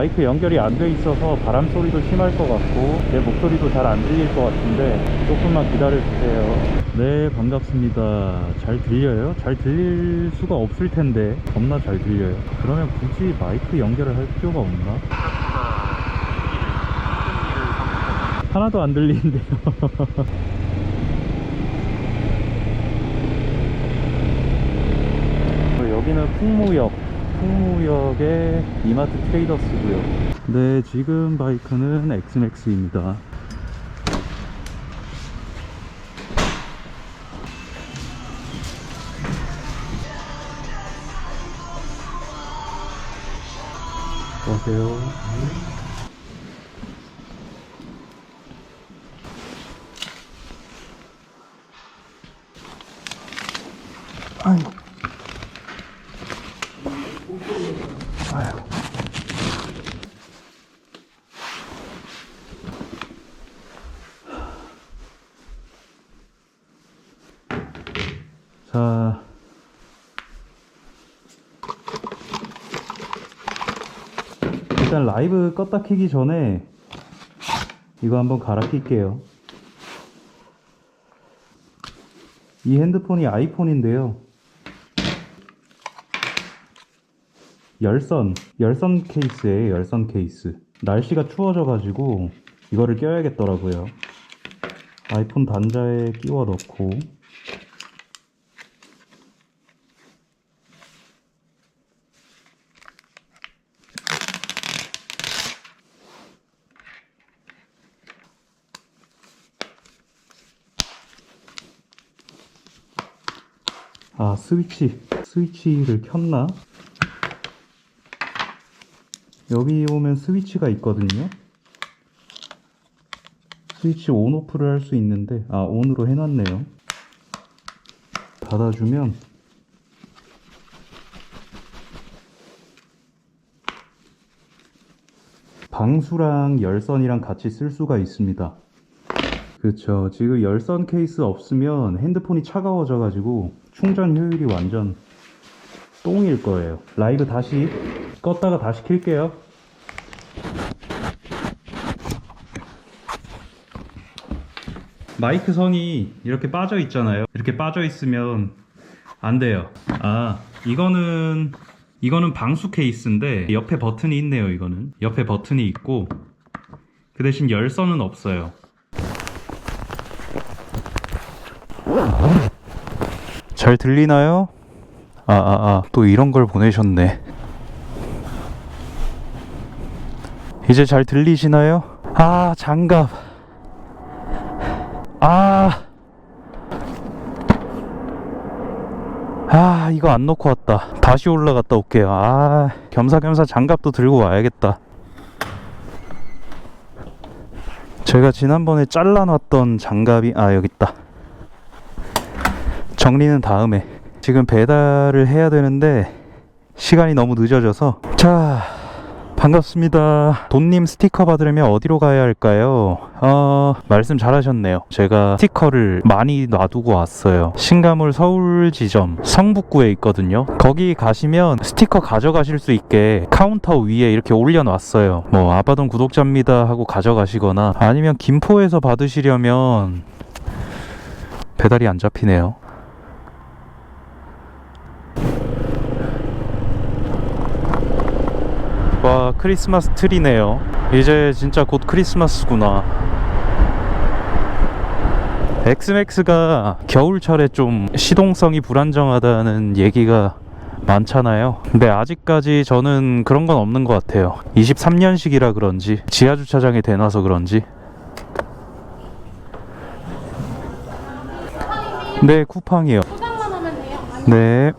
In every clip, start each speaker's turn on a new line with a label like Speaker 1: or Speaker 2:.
Speaker 1: 마이크 연결이 안 돼 있어서 바람 소리도 심할 것 같고 내 목소리도 잘 안 들릴 것 같은데 조금만 기다려 주세요. 네 반갑습니다. 잘 들려요? 잘 들릴 수가 없을 텐데 겁나 잘 들려요. 그러면 굳이 마이크 연결을 할 필요가 없나? 하나도 안 들리는데요. 여기는 풍무역, 풍무역의 이마트 트레이더스고요. 네, 지금 바이크는 엑스맥스입니다. 일단 라이브 껐다 키기 전에 이거 한번 갈아 낄게요. 이 핸드폰이 아이폰인데요. 열선, 열선 케이스에 열선 케이스. 날씨가 추워져 가지고 이거를 껴야겠더라고요. 아이폰 단자에 끼워 넣고. 아, 스위치. 스위치를 켰나? 여기 오면 스위치가 있거든요. 스위치 온 오프를 할 수 있는데 아 온으로 해놨네요. 닫아주면 방수랑 열선이랑 같이 쓸 수가 있습니다. 그렇죠. 지금 열선 케이스 없으면 핸드폰이 차가워져 가지고 충전 효율이 완전 똥일 거예요. 라이브 다시 껐다가 다시 킬게요. 마이크 선이 이렇게 빠져 있잖아요. 이렇게 빠져 있으면 안 돼요. 아, 이거는 이거는 방수 케이스인데 옆에 버튼이 있네요. 이거는 옆에 버튼이 있고 그 대신 열선은 없어요. 잘 들리나요? 아, 아, 아, 또 이런 걸 보내셨네. 이제 잘 들리시나요? 아, 장갑. 아. 아, 이거 안 놓고 왔다. 다시 올라갔다 올게요. 아, 겸사겸사 장갑도 들고 와야겠다. 제가 지난번에 잘라놨던 장갑이, 아, 여기 있다. 정리는 다음에. 지금 배달을 해야 되는데, 시간이 너무 늦어져서. 자, 반갑습니다. 돈님 스티커 받으려면 어디로 가야 할까요? 어, 말씀 잘하셨네요. 제가 스티커를 많이 놔두고 왔어요. 신가물 서울 지점 성북구에 있거든요. 거기 가시면 스티커 가져가실 수 있게 카운터 위에 이렇게 올려놨어요. 뭐 아바돈 구독자입니다 하고 가져가시거나 아니면 김포에서 받으시려면 배달이 안 잡히네요. 와 크리스마스 트리네요. 이제 진짜 곧 크리스마스구나. 엑스맥스가 겨울철에 좀 시동성이 불안정하다는 얘기가 많잖아요. 근데 아직까지 저는 그런 건 없는 것 같아요. 23년식이라 그런지 지하주차장에 대놔서 그런지. 네
Speaker 2: 쿠팡이요.
Speaker 1: 네.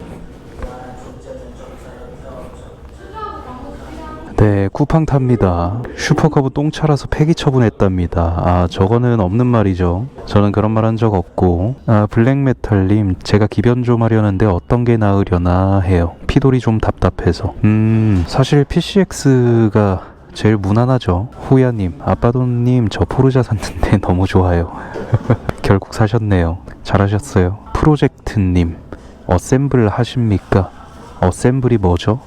Speaker 1: 네, 쿠팡 탑니다. 슈퍼커브 똥차라서 폐기 처분했답니다. 아, 저거는 없는 말이죠. 저는 그런 말 한 적 없고. 아, 블랙메탈님, 제가 기변 좀 하려는데 어떤 게 나으려나 해요. 피돌이 좀 답답해서. 음, 사실 PCX가 제일 무난하죠. 호야님, 아빠돈님, 저 포르자 샀는데 너무 좋아요. 결국 사셨네요. 잘하셨어요. 프로젝트님, 어셈블 하십니까? 어셈블이 뭐죠?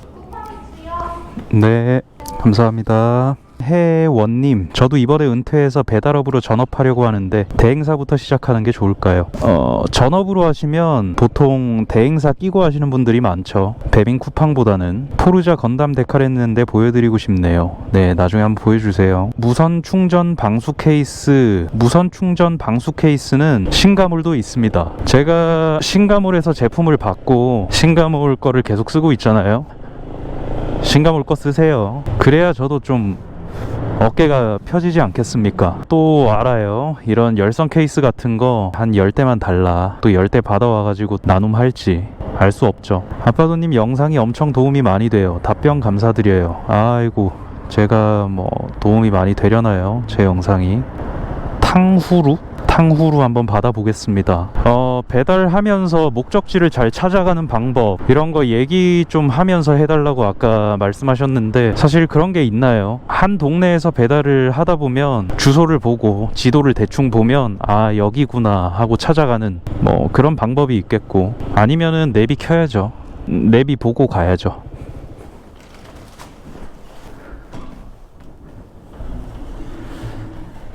Speaker 1: 네, 감사합니다. 해원님, 저도 이번에 은퇴해서 배달업으로 전업하려고 하는데 대행사부터 시작하는 게 좋을까요? 어, 전업으로 하시면 보통 대행사 끼고 하시는 분들이 많죠. 배민 쿠팡보다는 포르자 건담 데칼 했는데 보여드리고 싶네요. 네, 나중에 한번 보여주세요. 무선 충전 방수 케이스, 무선 충전 방수 케이스는 신가물도 있습니다. 제가 신가물에서 제품을 받고 신가물 거를 계속 쓰고 있잖아요. 신가물 거 쓰세요. 그래야 저도 좀 어깨가 펴지지 않겠습니까? 또 알아요. 이런 열선 케이스 같은 거 한 10대만 달라. 또 10대 받아와가지고 나눔할지 알 수 없죠. 아빠도님 영상이 엄청 도움이 많이 돼요. 답변 감사드려요. 아이고, 제가 뭐 도움이 많이 되려나요? 제 영상이. 탕후루? 탕후루 한번 받아보겠습니다. 어, 배달하면서 목적지를 잘 찾아가는 방법, 이런 거 얘기 좀 하면서 해달라고 아까 말씀하셨는데, 사실 그런 게 있나요? 한 동네에서 배달을 하다 보면 주소를 보고 지도를 대충 보면, 아, 여기구나 하고 찾아가는 뭐 그런 방법이 있겠고, 아니면은 내비 켜야죠. 음, 내비 보고 가야죠.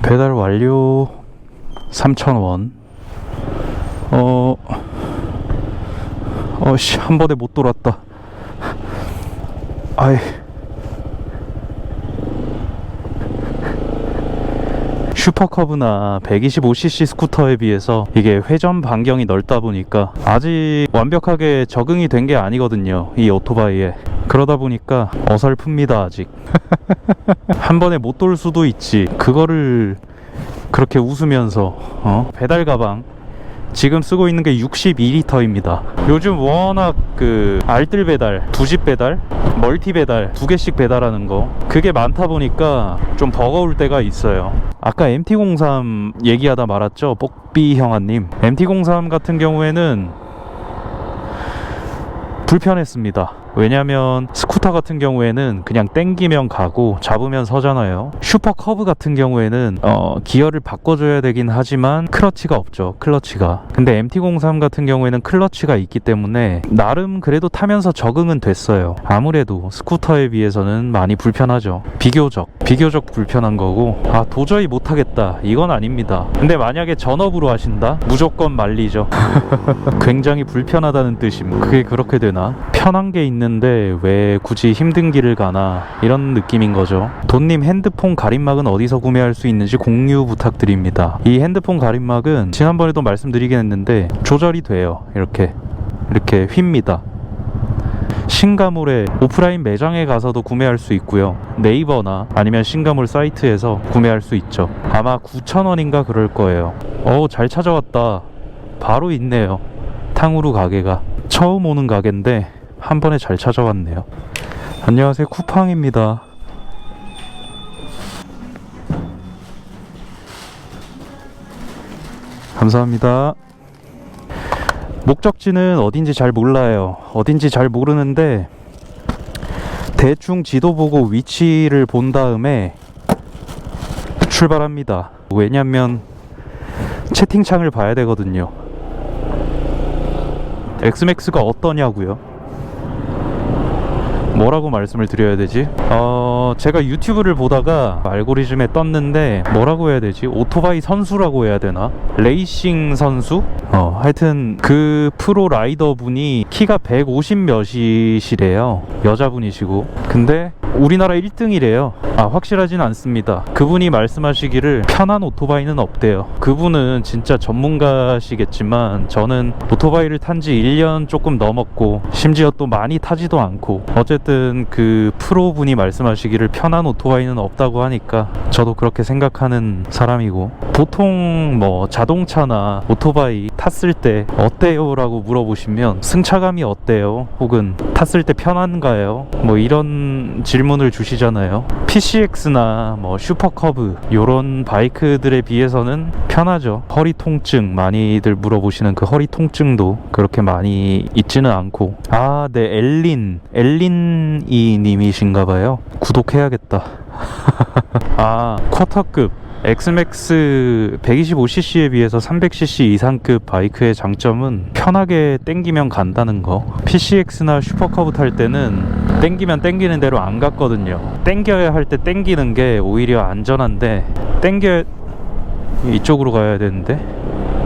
Speaker 1: 배달 완료 3,000원. 어, 어씨, 한 번에 못 돌았다. 아이. 슈퍼커브나 125cc 스쿠터에 비해서 이게 회전 반경이 넓다 보니까 아직 완벽하게 적응이 된 게 아니거든요. 이 오토바이에. 그러다 보니까 어설픕니다, 아직. 한 번에 못 돌 수도 있지. 그거를 그렇게 웃으면서 어? 배달 가방 지금 쓰고 있는 게 62리터입니다. 요즘 워낙 그 알뜰 배달, 두집 배달, 멀티 배달 두 개씩 배달하는 거 그게 많다 보니까 좀 버거울 때가 있어요. 아까 MT03 얘기하다 말았죠. 뽁비 형아님. MT03 같은 경우에는 불편했습니다. 왜냐면 스쿠터 같은 경우에는 그냥 땡기면 가고 잡으면 서잖아요. 슈퍼 커브 같은 경우에는 어, 기어를 바꿔줘야 되긴 하지만 클러치가 없죠. 클러치가. 근데 MT03 같은 경우에는 클러치가 있기 때문에 나름 그래도 타면서 적응은 됐어요. 아무래도 스쿠터에 비해서는 많이 불편하죠. 비교적 비교적 불편한 거고 아 도저히 못하겠다 이건 아닙니다. 근데 만약에 전업으로 하신다 무조건 말리죠. 굉장히 불편하다는 뜻임. 그게 그렇게 되나? 편한 게 있는 데 왜 굳이 힘든 길을 가나 이런 느낌인 거죠. 돈님 핸드폰 가림막은 어디서 구매할 수 있는지 공유 부탁드립니다. 이 핸드폰 가림막은 지난번에도 말씀드리긴 했는데 조절이 돼요. 이렇게 이렇게 휩니다. 신가물의 오프라인 매장에 가서도 구매할 수 있고요. 네이버나 아니면 신가물 사이트에서 구매할 수 있죠. 아마 9,000원인가 그럴 거예요. 어우, 잘 찾아왔다. 바로 있네요. 탕후루 가게가. 처음 오는 가게인데 한 번에 잘 찾아왔네요. 안녕하세요. 쿠팡입니다. 감사합니다. 목적지는 어딘지 잘 몰라요. 어딘지 잘 모르는데 대충 지도 보고 위치를 본 다음에 출발합니다. 왜냐면 채팅창을 봐야 되거든요. 엑스맥스가 어떠냐고요? 뭐라고 말씀을 드려야 되지? 어, 제가 유튜브를 보다가 알고리즘에 떴는데 뭐라고 해야 되지? 오토바이 선수라고 해야 되나? 레이싱 선수? 어, 하여튼 그 프로 라이더 분이 키가 150 몇이시래요. 여자분이시고. 근데 우리나라 1등이래요. 아, 확실하진 않습니다. 그분이 말씀하시기를 편한 오토바이는 없대요. 그분은 진짜 전문가시겠지만 저는 오토바이를 탄 지 1년 조금 넘었고 심지어 또 많이 타지도 않고 어쨌든 그 프로분이 말씀하시기를 편한 오토바이는 없다고 하니까 저도 그렇게 생각하는 사람이고 보통 뭐 자동차나 오토바이 탔을 때 어때요? 라고 물어보시면 승차감이 어때요? 혹은 탔을 때 편한가요? 뭐 이런 질 문을 주시잖아요. PCX나 뭐 슈퍼커브 요런 바이크들에 비해서는 편하죠. 허리 통증 많이들 물어보시는 그 허리 통증도 그렇게 많이 있지는 않고 아, 네 엘린 엘린이 님이신가 봐요. 구독해야겠다. 아, 쿼터급 엑스맥스 125cc에 비해서 300cc 이상급 바이크의 장점은 편하게 땡기면 간다는 거. PCX나 슈퍼커브 탈 때는 땡기면 땡기는 대로 안 갔거든요. 땡겨야 할 때 땡기는 게 오히려 안전한데 땡겨 이쪽으로 가야 되는데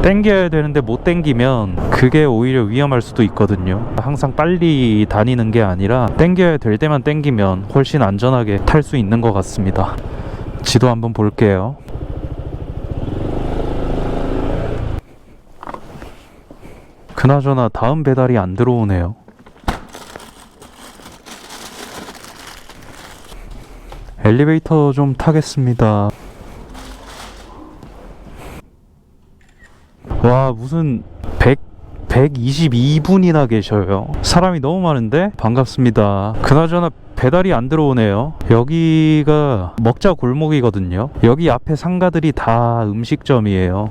Speaker 1: 땡겨야 되는데 못 땡기면 그게 오히려 위험할 수도 있거든요. 항상 빨리 다니는 게 아니라 땡겨야 될 때만 땡기면 훨씬 안전하게 탈 수 있는 것 같습니다. 지도 한번 볼게요. 그나저나 다음 배달이 안 들어오네요. 엘리베이터 좀 타겠습니다. 와 무슨 100 122분이나 계셔요. 사람이 너무 많은데 반갑습니다. 그나저나 배달이 안 들어오네요. 여기가 먹자 골목이거든요. 여기 앞에 상가들이 다 음식점이에요.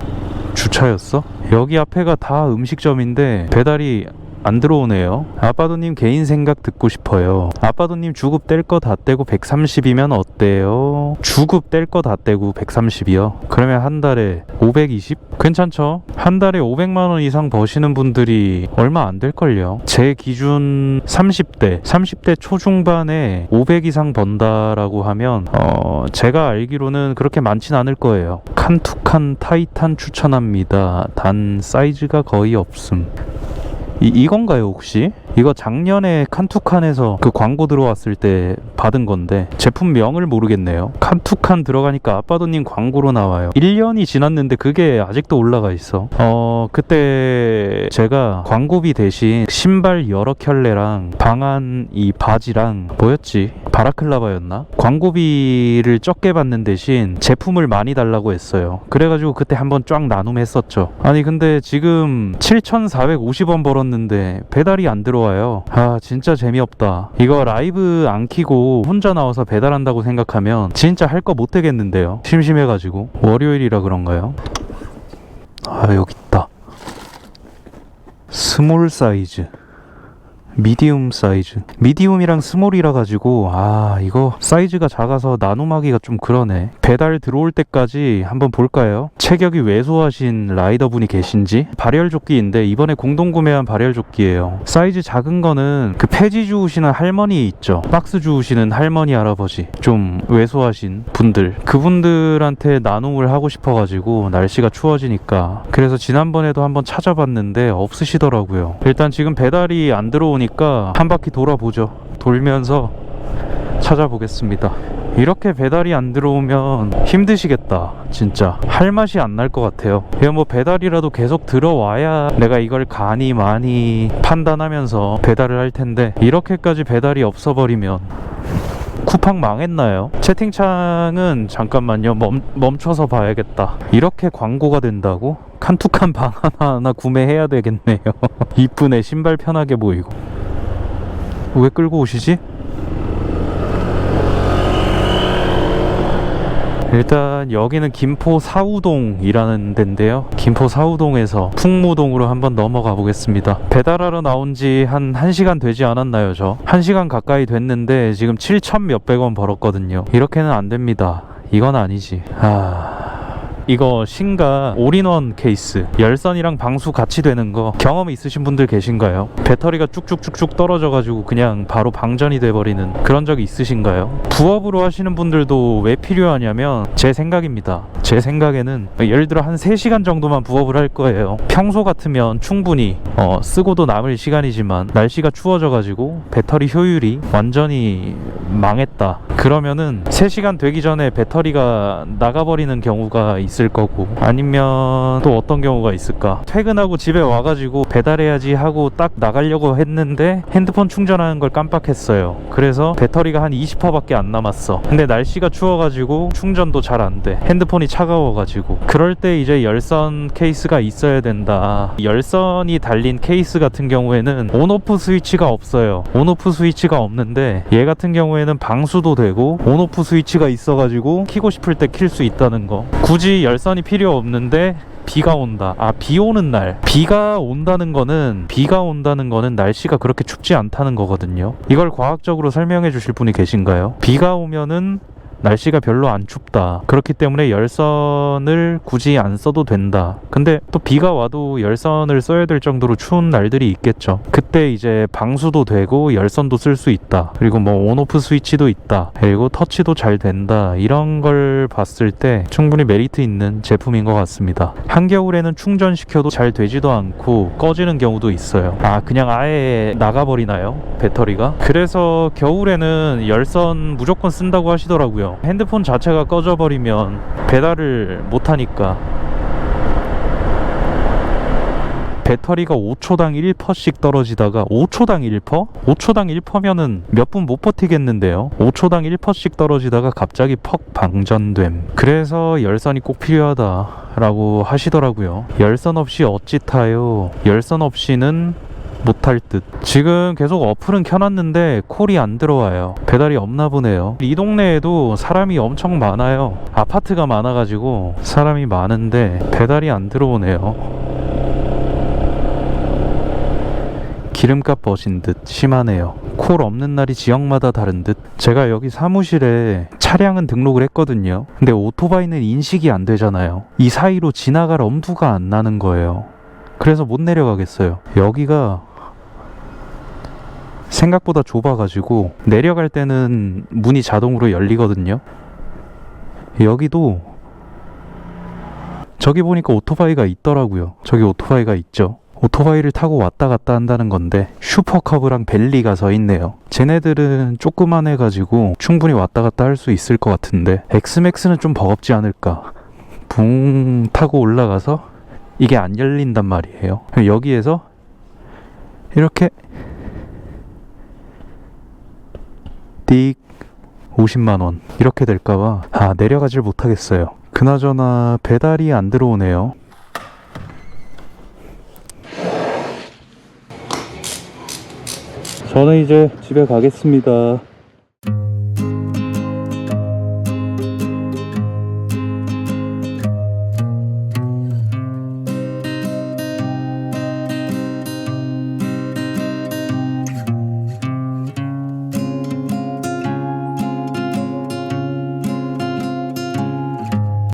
Speaker 1: 주차였어? 여기 앞에가 다 음식점인데 배달이 안 들어오네요. 아빠도님 개인 생각 듣고 싶어요. 아빠도님 주급 뗄 거 다 떼고 130이면 어때요? 주급 뗄 거 다 떼고 130이요? 그러면 한 달에 520? 괜찮죠? 한 달에 500만 원 이상 버시는 분들이 얼마 안 될걸요. 제 기준 30대, 30대 초중반에 500 이상 번다라고 하면 어, 제가 알기로는 그렇게 많진 않을 거예요. 칸투칸 타이탄 추천합니다. 단 사이즈가 거의 없음. 이, 이건가요 혹시? 이거 작년에 칸투칸에서 그 광고 들어왔을 때 받은 건데 제품명을 모르겠네요. 칸투칸 들어가니까 아빠도님 광고로 나와요. 1년이 지났는데 그게 아직도 올라가 있어. 어 그때 제가 광고비 대신 신발 여러 켤레랑 방한 이 바지랑 뭐였지? 바라클라바였나? 광고비를 적게 받는 대신 제품을 많이 달라고 했어요. 그래가지고 그때 한번 쫙 나눔했었죠. 아니 근데 지금 7,450원 벌었는데 배달이 안 들어 와요. 아 진짜 재미없다. 이거 라이브 안 키고 혼자 나와서 배달한다고 생각하면 진짜 할 거 못하겠는데요. 심심해가지고. 월요일이라 그런가요? 아 여기 있다. 스몰 사이즈 미디움 사이즈. 미디움이랑 스몰이라 가지고 아 이거 사이즈가 작아서 나눔하기가 좀 그러네. 배달 들어올 때까지 한번 볼까요? 체격이 왜소하신 라이더 분이 계신지? 발열 조끼인데 이번에 공동 구매한 발열 조끼예요. 사이즈 작은 거는 그 폐지 주우시는 할머니 있죠. 박스 주우시는 할머니 할아버지. 좀 왜소하신 분들. 그분들한테 나눔을 하고 싶어 가지고 날씨가 추워지니까. 그래서 지난번에도 한번 찾아봤는데 없으시더라고요. 일단 지금 배달이 안 들어오니 까 한 바퀴 돌아보죠. 돌면서 찾아보겠습니다. 이렇게 배달이 안 들어오면 힘드시겠다 진짜. 할 맛이 안 날 것 같아요. 그냥 뭐 배달이라도 계속 들어와야 내가 이걸 간이 많이 판단하면서 배달을 할 텐데 이렇게까지 배달이 없어버리면 쿠팡 망했나요? 채팅창은 잠깐만요. 멈, 멈춰서 봐야겠다. 이렇게 광고가 된다고? 칸투칸 방 하나 하나 구매해야 되겠네요. 이쁘네. 신발 편하게 보이고 왜 끌고 오시지? 일단 여기는 김포 사우동이라는 데인데요. 김포 사우동에서 풍무동으로 한번 넘어가 보겠습니다. 배달하러 나온 지 한 1시간 되지 않았나요, 저? 1시간 가까이 됐는데 지금 7천 몇백 원 벌었거든요. 이렇게는 안 됩니다. 이건 아니지. 아... 이거 신가 올인원 케이스 열선이랑 방수 같이 되는 거 경험 있으신 분들 계신가요? 배터리가 쭉쭉쭉쭉 떨어져가지고 그냥 바로 방전이 돼버리는 그런 적이 있으신가요? 부업으로 하시는 분들도 왜 필요하냐면 제 생각입니다 제 생각에는 예를 들어 한 3시간 정도만 부업을 할 거예요 평소 같으면 충분히 어, 쓰고도 남을 시간이지만 날씨가 추워져가지고 배터리 효율이 완전히 망했다 그러면은 3시간 되기 전에 배터리가 나가버리는 경우가 있을 거고. 아니면 또 어떤 경우가 있을까? 퇴근하고 집에 와가지고 배달해야지 하고 딱 나가려고 했는데 핸드폰 충전하는 걸 깜빡했어요. 그래서 배터리가 한 20%밖에 안 남았어. 근데 날씨가 추워가지고 충전도 잘 안 돼. 핸드폰이 차가워가지고. 그럴 때 이제 열선 케이스가 있어야 된다. 열선이 달린 케이스 같은 경우에는 온오프 스위치가 없어요. 온오프 스위치가 없는데 얘 같은 경우에는 방수도 되고 온오프 스위치가 있어가지고 키고 싶을 때 킬 수 있다는 거. 굳이 열선이 필요 없는데 비가 온다. 아, 비 오는 날. 비가 온다는 거는, 비가 온다는 거는 날씨가 그렇게 춥지 않다는 거거든요. 이걸 과학적으로 설명해 주실 분이 계신가요? 비가 오면은 날씨가 별로 안 춥다. 그렇기 때문에 열선을 굳이 안 써도 된다. 근데 또 비가 와도 열선을 써야 될 정도로 추운 날들이 있겠죠. 그때 이제 방수도 되고 열선도 쓸 수 있다. 그리고 뭐 온오프 스위치도 있다. 그리고 터치도 잘 된다. 이런 걸 봤을 때 충분히 메리트 있는 제품인 것 같습니다. 한겨울에는 충전시켜도 잘 되지도 않고 꺼지는 경우도 있어요. 아, 그냥 아예 나가버리나요? 배터리가? 그래서 겨울에는 열선 무조건 쓴다고 하시더라고요. 핸드폰 자체가 꺼져버리면 배달을 못하니까 배터리가 5초당 1%씩 떨어지다가 5초당 1%? 5초당 1%면은 몇 분 못 버티겠는데요. 5초당 1%씩 떨어지다가 갑자기 퍽 방전됨. 그래서 열선이 꼭 필요하다라고 하시더라고요. 열선 없이 어찌 타요? 열선 없이는 못할 듯. 지금 계속 어플은 켜놨는데 콜이 안 들어와요. 배달이 없나 보네요. 이 동네에도 사람이 엄청 많아요. 아파트가 많아가지고 사람이 많은데 배달이 안 들어오네요. 기름값 버신 듯 심하네요. 콜 없는 날이 지역마다 다른 듯. 제가 여기 사무실에 차량은 등록을 했거든요. 근데 오토바이는 인식이 안 되잖아요. 이 사이로 지나갈 엄두가 안 나는 거예요. 그래서 못 내려가겠어요. 여기가 생각보다 좁아가지고 내려갈 때는 문이 자동으로 열리거든요. 여기도 저기 보니까 오토바이가 있더라고요. 저기 오토바이가 있죠. 오토바이를 타고 왔다 갔다 한다는 건데 슈퍼커브랑 벨리가 서 있네요. 쟤네들은 조그만 해가지고 충분히 왔다 갔다 할 수 있을 것 같은데 엑스맥스는 좀 버겁지 않을까. 붕 타고 올라가서 이게 안 열린단 말이에요. 여기에서 이렇게 띡 50만 원 이렇게 될까봐 아 내려가질 못하겠어요. 그나저나 배달이 안 들어오네요. 저는 이제 집에 가겠습니다.